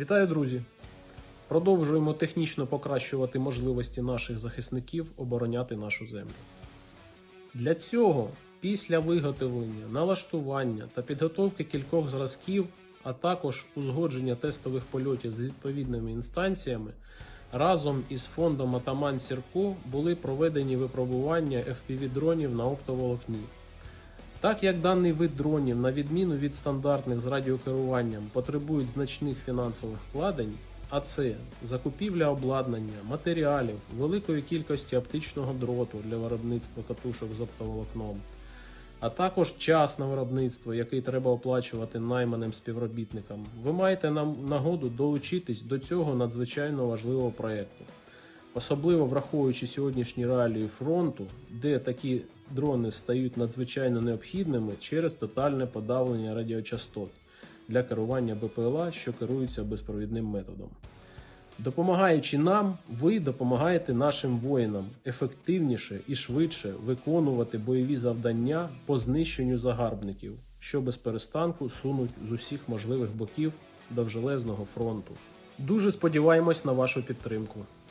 Вітаю, друзі! Продовжуємо технічно покращувати можливості наших захисників обороняти нашу землю. Для цього, після виготовлення, налаштування та підготовки кількох зразків, а також узгодження тестових польотів з відповідними інстанціями, разом із фондом Атаман Сірко були проведені випробування FPV-дронів на оптоволокні. Так як даний вид дронів, на відміну від стандартних з радіокеруванням, потребують значних фінансових вкладень, а це закупівля обладнання, матеріалів, великої кількості оптичного дроту для виробництва катушок з оптоволокном, а також час на виробництво, який треба оплачувати найманим співробітникам, ви маєте нам нагоду долучитись до цього надзвичайно важливого проєкту. Особливо враховуючи сьогоднішні реалії фронту, де такі дрони стають надзвичайно необхідними через тотальне подавлення радіочастот для керування БПЛА, що керуються безпровідним методом. Допомагаючи нам, ви допомагаєте нашим воїнам ефективніше і швидше виконувати бойові завдання по знищенню загарбників, що без перестанку сунуть з усіх можливих боків довжелезного фронту. Дуже сподіваємось на вашу підтримку.